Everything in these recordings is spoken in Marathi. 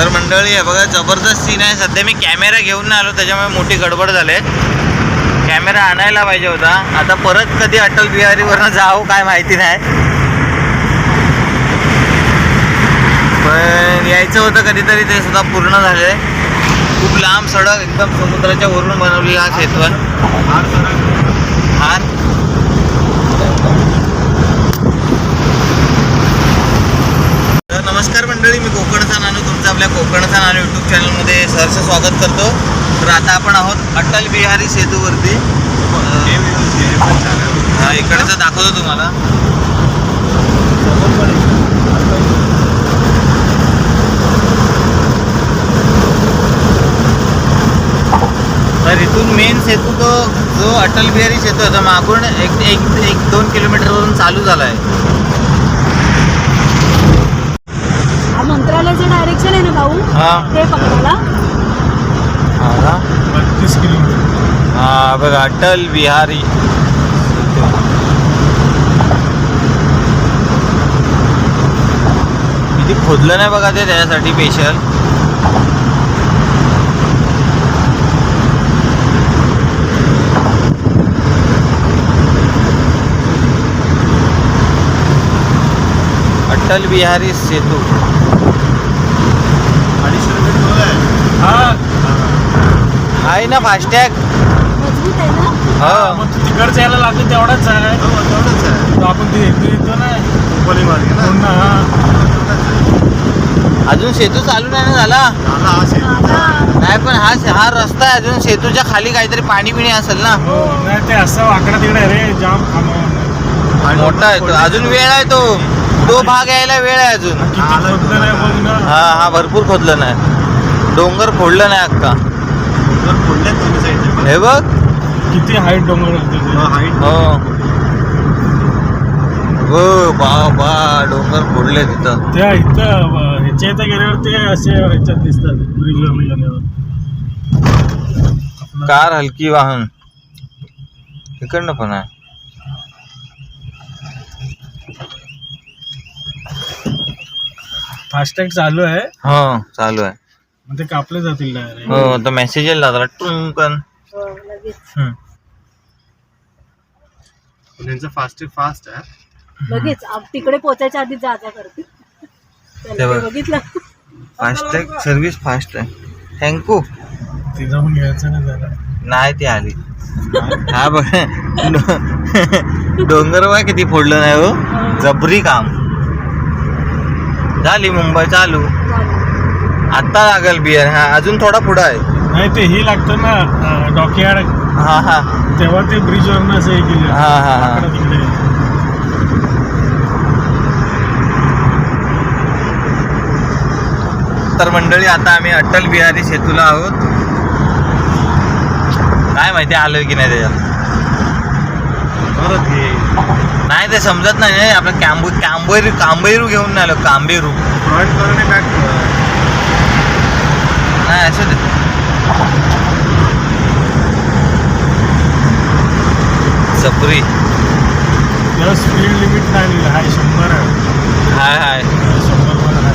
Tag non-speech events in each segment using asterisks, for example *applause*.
तर मंडळी हे बघा जबरदस्त सीन आहे. सध्या मी कॅमेरा घेऊन नाही आलो त्याच्यामुळे मोठी गडबड झाले. कॅमेरा आणायला पाहिजे होता. आता परत कधी अटल बिहारीवरनं जाऊ काय माहिती नाही. पण यायचं होतं कधीतरी ते सुद्धा पूर्ण झाले. खूप लांब सडक एकदम समुद्राच्या वरून बनवलेला हा सेतू हार? नमस्कार मंडळी मी कोकणचा नानू आपल्या कोकणचा नानू यूट्यूब चॅनलमध्ये सहर्ष स्वागत करतो. तर आता आपण आहोत अटल बिहारी सेतूवरती. हा इकडचं दाखवतो तुम्हाला. तर इथून मेन सेतू तो जो अटल बिहारी सेतू आहे तो मागून एक एक एक दोन किलोमीटरवरून चालू झाला आहे हा मंत्रालयाचं डायरेक्शन आहे ना भाऊ हा ते पकडायला हा? बत्तीस किलोमीटर हा बघा अटल बिहारी. किती खोदलं नाही बघा ते त्याच्यासाठी स्पेशल अटल बिहारी सेतू अडीचशे रुपये टोल आहे हा आहे ना फास्टॅग? मजबूत आहे ना? हो. मग तू तिकडचं यायला लागतो तेवढाच आहे. तेवढंच आहे. तो आपण ते इथे येतो ना. कोली मार्गे ना? पुन्हा हा. अजून सेतू चालू नाही ना झाला? हा शेत नाही पण हा हा रस्ता आहे. अजून सेतूच्या खाली काहीतरी पाणी पिणी असेल ना? हो नाही ते असं वाकडा तिकडे आहे रे जाम मोठा आहे तो. अजून वेळ आहे तो. तो भाग यायला वेळ आहे अजून. हा हा भरपूर खोदलं नाही. डोंगर फोडलं नाही अक्का जर फोडल्यात दोन्ही साईडचे पण हे बघ. किती हाईट डोंगर. हाईट हो हो. बा बा डोंगर फोडले तिथं. त्या इथं ह्याच्या इथं गेल्यावर ते असे ह्याच्यात दिसतात ब्रिजवर गेल्यावर. कार हलकी वाहन. इकडनं पण आहे. फास्टॅग चालू आहे. हो चालू आहे. मग ते कापले जातील डायरेक्ट हो तर मेसेज यायला लागला. टुंकन हो, लगेच. हम्म. त्यांचं फास्ट फास्ट आहे लगेच. आप- तिकडे पोचायच्या आधी जा जा करते ते ते. बघितलं. फास्टॅग सर्व्हिस फास्ट आहे थँक्यू ते जाऊन घ्यायचं नाही ती आली. हा बघ. डोंगर बघ किती फोडलं नाही हो. जबरी काम. झाली मुंबई चालू. आता लागल बियर हा अजून थोडा पुढं आहे. नाही ते ही लागतं ना डॉकयार्ड हा हा. तेव्हा ते ब्रिजवर असं हे केलं. हा, हा, हा. तिकडे. तर मंडळी आता आम्ही अटल बिहारी सेतूला आहोत. काय माहिती आलोय की नाही त्याच्यात. परत हे नाही ते समजत नाही रे. आपलं कॅम्बू कांबेरू कांबेरू घेऊन नाही आलो कांबेरू. फ्रंट करणे बॅक नाही असं दे. सपरी. तेव्हा स्पीड लिमिट नाही लिहिलं हाय शंभर आहे. हाय हाय. शंभर वर आहे.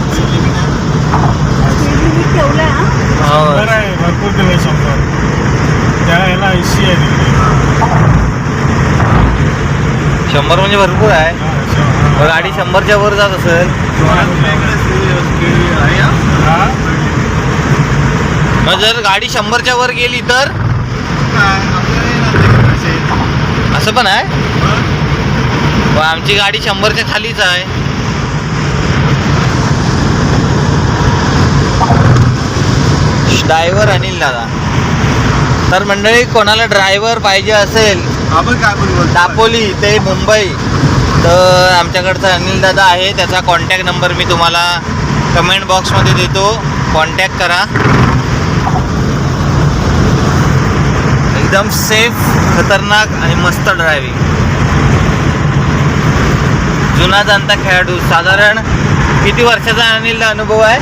स्पीड लिमिट ठेवलंय हा? शंभर हो आहे भरपूर दिलं शंभर. त्या ह्याला ऐंशी आहे तिकडे शंभर म्हणजे भरपूर आहे. हा, गाडी शंभरच्या वर जात असेल. स्पीड आहे हा. मग जर गाडी शंभरच्या वर गेली तर? असं पण आहे? पण आमची गाडी शंभरच्या खालीच आहे. ड्रायव्हर अनिल दादा. तर मंडळी कोणाला ड्रायव्हर पाहिजे असेल? आपण काय दापोली ते मुंबई. तर आमच्याकडचा अनिल दादा आहे त्याचा कॉन्टॅक्ट नंबर मी तुम्हाला कमेंट बॉक्समध्ये देतो. कॉन्टॅक्ट करा. एकदम सेफ खतरनाक आणि मस्त ड्रायव्हिंग जुना जाणता खेळाडू साधारण किती वर्षाचा अनिलला अनुभव आहे?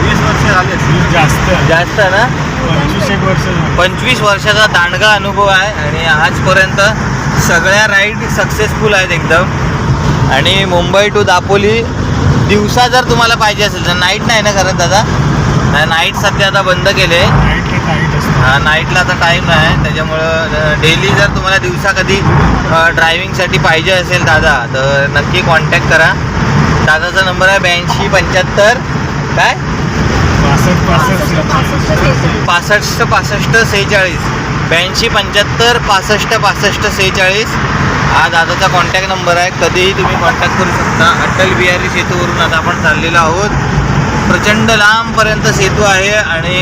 वीस वर्ष झाले जास्त. जास्त ना? पंचवीस एक वर्ष. पंचवीस वर्षाचा दांडगा अनुभव आहे आणि आजपर्यंत सगळ्या राईड सक्सेसफुल आहेत एकदम. आणि मुंबई टू दापोली दिवसा जर तुम्हाला पाहिजे असेल तर नाईट नाही ना करत दादा? नाईट सध्या आता बंद केले. नाईटला हा आता टाईम नाही त्याच्यामुळं डेली जर तुम्हाला दिवसा कधी ड्रायव्हिंगसाठी पाहिजे असेल दादा तर नक्की कॉन्टॅक्ट करा. दादाचा नंबर आहे ब्याऐंशी पंच्याहत्तर. काय? पासष्ट पासष्ट पासष्ट पासष्ट सेहेचाळीस. पासष्ट पासष्ट सेहेचाळीस. ब्याऐंशी पंच्याहत्तर पासष्ट पासष्ट सेहेचाळीस. हा दादाचा कॉन्टॅक्ट नंबर आहे. कधीही तुम्ही कॉन्टॅक्ट करू शकता. अटल बिहारी सेतूवरून आता आपण चाललेलो आहोत. प्रचंड लांबपर्यंत सेतू आहे आणि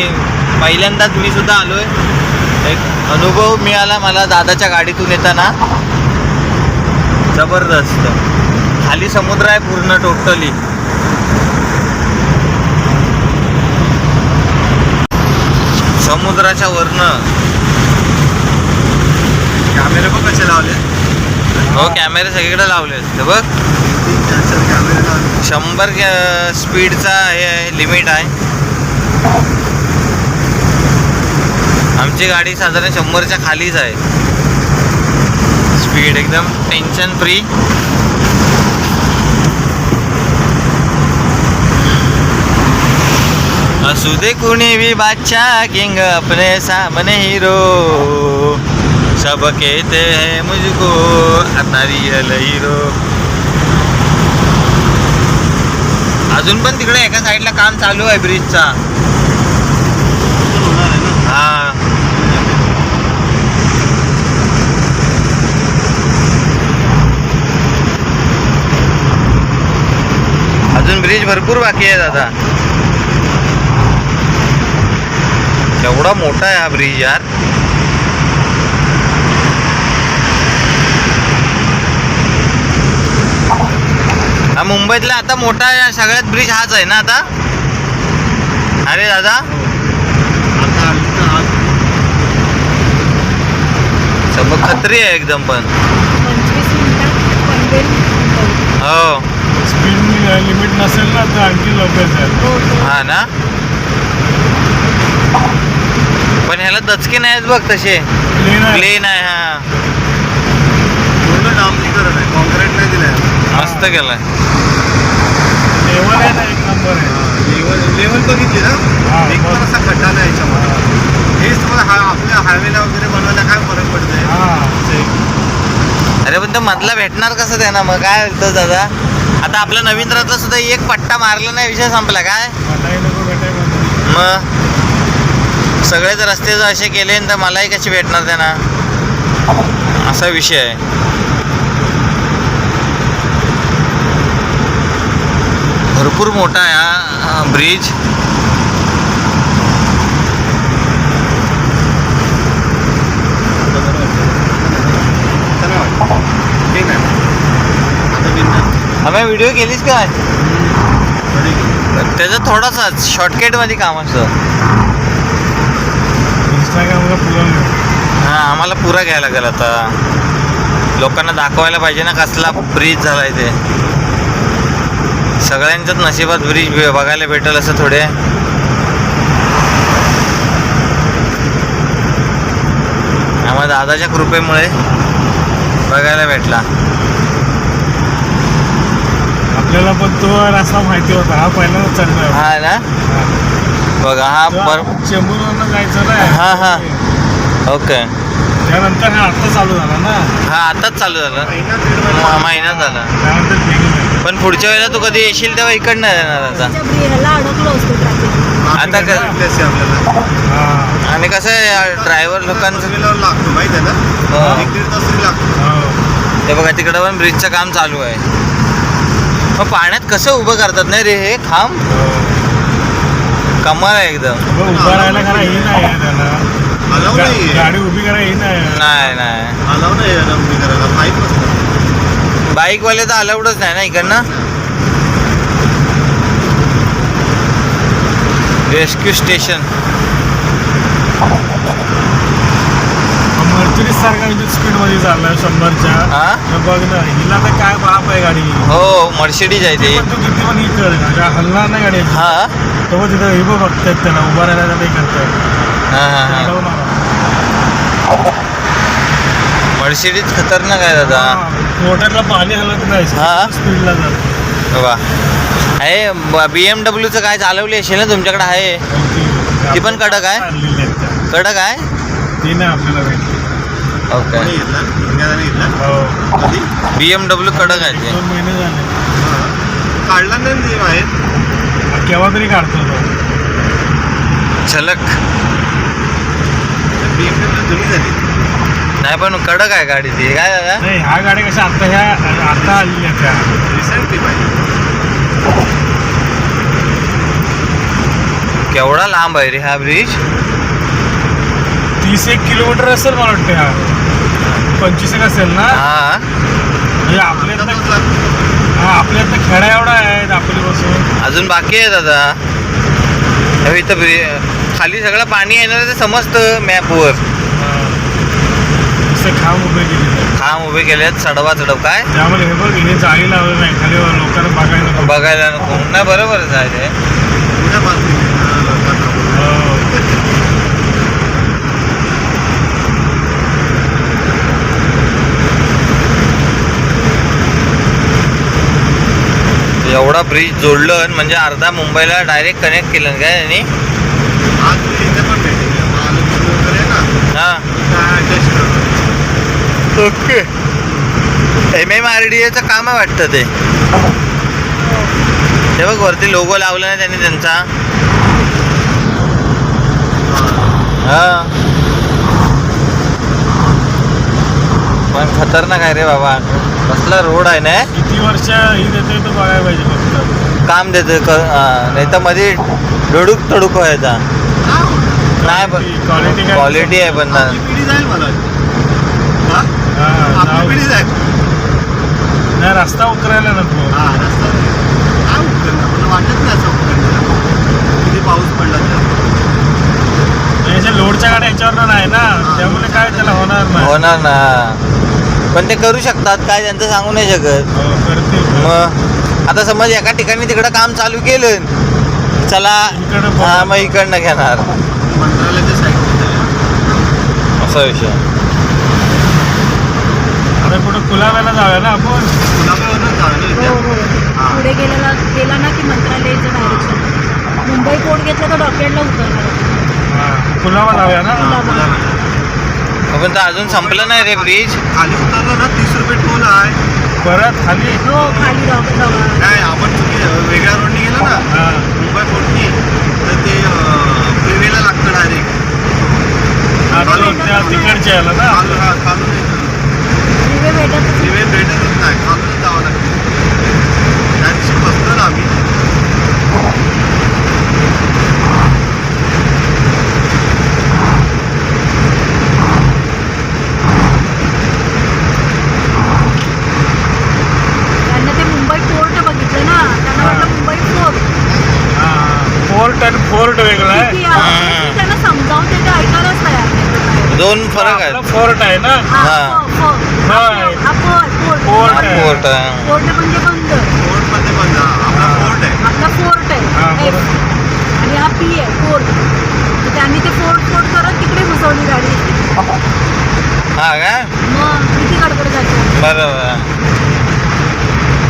पहिल्यांदाच मी सुद्धा आलो आहे एक अनुभव मिळाला मला दादाच्या गाडीतून येताना. जबरदस्त. खाली समुद्र आहे पूर्ण टोटली समुद्राच्या वरनं. कॅमेरे पण कसे लावले हो कॅमेरे सगळीकडे लावले ते बघ. शंभर स्पीडचा हे आहे लिमिट आहे. आमची गाडी साधारण शंभरच्या खालीच आहे. स्पीड एकदम टेन्शन फ्री असू दे कुणी भी बादशाह किंग अपने सामने हिरो सब कहते हैं मुझको आता रियल हिरो अजून पण तिकडे एका साईडला काम चालू आहे ब्रिजचा होणार आहे ना हा अजून ब्रिज भरपूर बाकी आहे दादा. एवढा मोठा आहे हा ब्रिज यार. हा मुंबईतला आता मोठा आहे, सगळ्यात ब्रिज हाच आहे ना आता? अरे दादा. सब खत्री आहे एकदम पण. हो. स्पीड लिमिट नसेल ना तर आणखी लवकर जाईल. हो, ना? पण ह्याला दचके नाहीत बघ तसे. प्लेन आहे हा. पूर्ण डांबरीकरण आहे. कॉन्क्रीट नाही दिलंय. मस्त केलाय. लेवल आहे ना एक नंबर आहे. लेवल लेवल बघितली ना? एक पण बघ. असा खड्डा नाही याच्यामध्ये. हेच तुम्हाला हा आपल्या हायवेला वगैरे बनवायला काय फरक पडतंय? हा. ते अरे पण तो मधला भेटणार कसं त्याना? मग काय दादा? आता आपल्या नवींद्रातला सुद्धा एक पट्टा मारला नाही विषय संपला काय? मग? सगळेच रस्ते जर असे केले तर मलाही कशी भेटणार त्यांना? असा विषय आहे. भरपूर मोठा आहे हा ब्रिज चला ठीक आहे आता आम्ही व्हिडिओ केलीस काय? त्याचं थोडासाच शॉर्टकटमध्ये काम असतं. हां आम्हाला पुरा घ्यायला लागेल आता. लोकांना दाखवायला पाहिजे ना कसला ब्रिज झालाय ते. सगळ्यांच्याच नशिबात ब्रिज बघायला भेटेल असं थोडे. आम्हाला दादाच्या कृपेमुळे बघायला भेटला. आपल्याला पण तो रस्ता माहिती होता. हा पहिल्यांदा चढणार हा ना? बघा हा बर चेंबूरवरनं जायचं ना? हा, हा. ओके. त्यानंतर हा आता चालू झाला ना? हा आताच चालू झालं. महिना दीड महिना. म- महिना झाला. त्यानंतर निघून आहे. पण पुढच्या वेळेला तू कधी येशील तेव्हा इकडनं येणार आता. त्याच्या ब्रि- ह्याला अडकलो असतो ट्रॅफिक आता क- आपल्याला. हा. आणि कसं आहे ड्रायव्हर लोकांचं लागतो माहिती आहे ना? हा. एक दीड तास तरी लागतो. हो. ते बघा तिकडं पण ब्रिजचं काम चालू आहे. मग पाण्यात कसं उभं करतात नाही रे? हे खांब. कमाल आहे एकदम. मग उभं राहायला करा हे नाही आहे त्याला. अलाव गा- गाडी उभी करा हे नाही आहे. नाही नाही. अलाव नाही आहे उभी करायला. पाईप असतं. बाईकवाले तर अलाउडच नाही ना इकडनं? Rescue station. मर्चुरीज सारखा स्पीडमध्ये चाललाय शंभरच्या. हा? बघ ना हिला तर काय आहे गाडी. हो मर्सिडीज आहे ते. पण तू किती पण का हलणार नाही गाडी हा? तो तिथं हे बघ बघतायत त्याला उभा राहायला नाही करतायत हा हा हा. अडवणार. मर्सिडीज खतरनाक आहे दादा. हा, मोटरला पाणी हलत नाही हा? स्पीडला जात. वा. आहे बी एम डब्ल्यूचं काय चालवली असेल ना तुमच्याकडे आहे? ती पण कडक आहे? आणलेली आहेत त्या. कडक आहे? ती नाही आपल्याला भेटली. ओके कोणी घेतलं इंडियाने घेतलं हो. कधी? बी एम डब्ल्यू कडक आहे ते. दोन महिने झाले. हां. काढला नाही ना ते बाहेर? केव्हा तरी काढतो तो. झलक. बी एम डब्ल्यू जुनी झाली. नाही पण कडक आहे गाडी ती. काय दादा? नाही ह्या गाड्या कशा आता ह्या आता आलेल्या त्या. रिसेंटली पाहिजे केवढा लांब आहे रे हा ब्रिज तीस एक किलोमीटर असेल मला वाटतं हा पंचवीस एक असेल ना? हा. म्हणजे आपल्या हा आपल्या इथं खेडा एवढा आहे आपली बसून अजून बाकी आहे दादा हे इथं ब्रि खाली सगळं पाणी येणार ते समजतं मॅपवर नुसतं खांब उभे केले खांब उभे केले आहेत चढवा चढव काय? त्यामुळे हे बघ हे जाळी लावलं नाही खाली लोकांना बघायला नको. बघायला नको. नाही बरोबरच आहे ते कुठं बाजूने? एवढा ब्रिज जोडलं म्हणजे अर्धा मुंबईला डायरेक्ट कनेक्ट केलं काय त्यांनी हा. Okay. M M R D एचं काम आहे वाटतं ते. ते बघ वरती लोगो लावला नाही त्यांनी त्यांचा. हा. पण खतरनाक आहे रे बाबा. कसला रोड आहे ना? किती वर्ष ही देते तो बघायला पाहिजे फक्त. काम देतं क नाही तर मध्ये डोडूक तडूक व्हायचा. नाही पण क्वालिटी काय? क्वालिटी आहे पण ना. आपली पिढी जाईल मला हा? हा, आपली जाऊ. पिढी जाईल. नाही रस्ता उकरायला नको. हा रस्ता काय उकरणं मला वाटत नाही असं उकरणं किती पाऊस पडला तर. याच्या लोडच्या गाड्या याच्यावर नाही ना? त्यामुळे काय त्याला होणार नाही. होणार ना. पण ते करू शकतात काय त्यांचं सांगू नाही शकत. हो, मग आता समज एका ठिकाणी तिकडं काम चालू केलं चला. हा मग इकडनं घेणार. असा विषय. आता कुठं कुलाव्याला जाऊया ना आपण? जाणं हो हो. पुढे गेलेला गेला ना की मंत्रालयाचं डायरेक्शन मुंबई कोर्ट घेतलं तर डॉक्टरला उतरणार. हा, कुलाबा जाऊया ना. पण तर अजून संपलं नाही रे ब्रिज खाली उतरलं ना तीस रुपये टोल आहे. परत खाली हो खाली डॉक्टर नाही आपण चुकी वेगळ्या रोडने गेलो ना हा, मुंबई फोर्टनी तर ते फ्रीवेला लागतं डायरेक्ट हा, तो त्या तिकडच्या याला ना खालून हा खालून दिवे भेटत फ्रीवे भेटतच नाही खालूनच जावं लागतं त्या दिवशी बसलो ना आम्ही त्यांना ते मुंबई कोर्ट बघितलं ना त्यांना वाटलं मुंबई कोर्ट हा, फोर्ट आणि फोर्ट वेगळा आहे. किती आहे? मी त्यांना समजावून ते ते ऐकायलाच तयार नाही. दोन फरक आपला आहेत फोर्ट आहे ना? हा, हा. हा, फोर्ट, फोर्ट. फोर्ट. हा, आहे. पोर्ट म्हणजे आपला. फोर्ट आहे. आपला फोर्ट हा, आहे F. बरोबर. आणि हा पी आहे फोर्ट. तर त्यांनी ते फोर्ट फोर्ट करत तिकडे घुसवली गाडी. हा काय मग किती गडबड झाली. बरोबर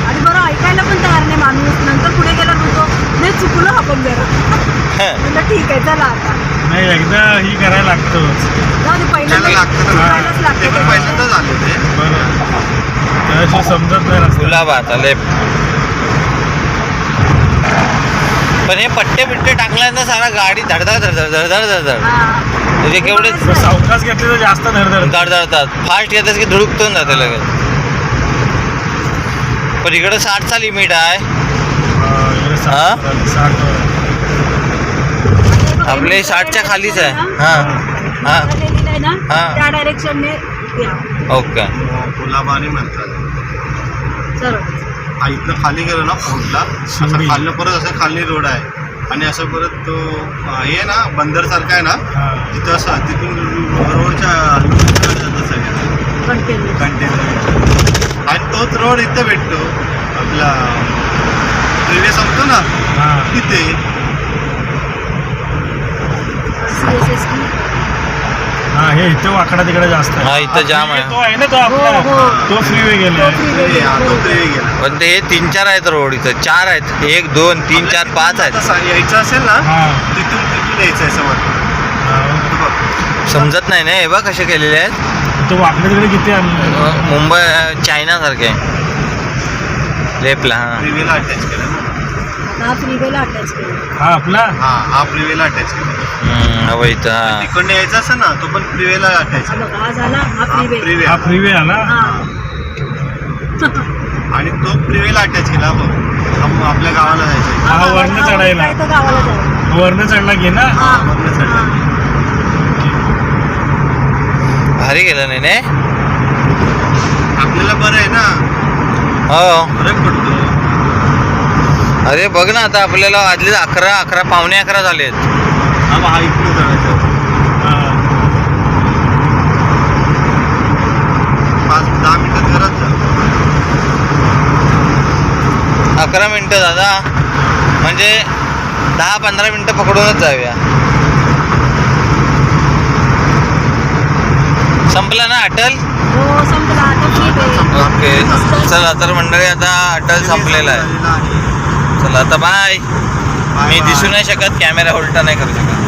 आणि बरं ऐकायला पण तयार नाही माणूस. नंतर पुढे गेला नव्हतो नाही चुकलो आपण जरा. म्हणलं ठीक आहे चला आता. नाही एकदा ही करायला लागतोच. जाऊ दे पहिल्यांदा त्याला लागतं ते पण लागतं पहिल्यांदाच आले ते बरोबर त्याशिवाय समजत नाही रस्ता गुलाबा आता लेफ्ट पण हे पट्टे बिट्टे टाकल्यानंतर ना सारा गाडी धडधड धडधड धडधड धडधड. हा. म्हणजे केवढे. सावकाश घेतली तर जास्त धडधड. धडधडतात. फास्ट घेतच की धुडकतून जाते लगेच. पण इकडं साठचा लिमिट आहे. हा, इकडे साठ हा? आपले साठच्या खालीच आहे. हां. हां. आता लिहिलेलं आहे ना हा. त्या डायरेक्शनने या. ओके. गुलाबाने म्हणतात. हा इथनं खाली गेलो ना फोर्टला असं शिवडी. खाल्लं परत असं खाली रोड आहे. आणि असं परत तो अं, हे आहे ना बंदर सारखं आहे ना. तिथं असं तिथून रोडच्या कंटिन्यू कंटेनर आणि तोच रोड इथं भेटतो. आपला रेल्वे संपतो ना हा. तिथे. हा इथे वाकडा तिकडे जास्त आहे. हा, इथं जाम आहे. तो आहे ना तो हो, आपला. हो. तो गेला हा, गेला. पण ते तीन चार आहेत रोड इथं. चार आहेत. एक दोन तीन चार पाच आहेत. यायचं असेल ना हा. तिथून तिथून यायचं आहे समोर. हा. बघ. समजत नाही ना हे बघ कसे केलेले आहेत. तो वाकडे तिकडे किती आणलं अ, मुंबई चायना सारखे. लेपला हा. फ्रीवेला अटॅच केलं ना. हा फ्रीवेला अटॅच केला. हा आपला? हा हा फ्रीवेला अटॅच केला. हम्म, हवं इथं हा. तिकडनं यायचं असेल ना तो पण फ्रीवेला अटॅच हा केला. बघा हा झाला हा हा फ्रीवे फ्रीवे हा फ्रीवे आला? हा. *laughs* आणि तो फ्रीवेला अटॅच केला बघ. आप- आपल्या गावाला जायचं. हा, वरनं हा, चढायला. काय तो गावाला जायला वरनं चढला घे ना? हा, हा, वरनं चढला. हा. भारी गेलं नाही ने आपल्याला बरं आहे ना? हो. फरक पडतो. अरे बघ ना आता आपल्याला वाजले अकरा अकरा पावणे अकरा घरात जा. अकरा मिनटं दादा. म्हणजे दहा पंधरा मिनटं पकडूनच जाऊया. संपलं ना अटल? हो ओके. चला तर मंडळी आता अटल संपलेला आहे. चला आता बाय मी दिसू नाही शकत कॅमेरा उलटा नाही करू शकत.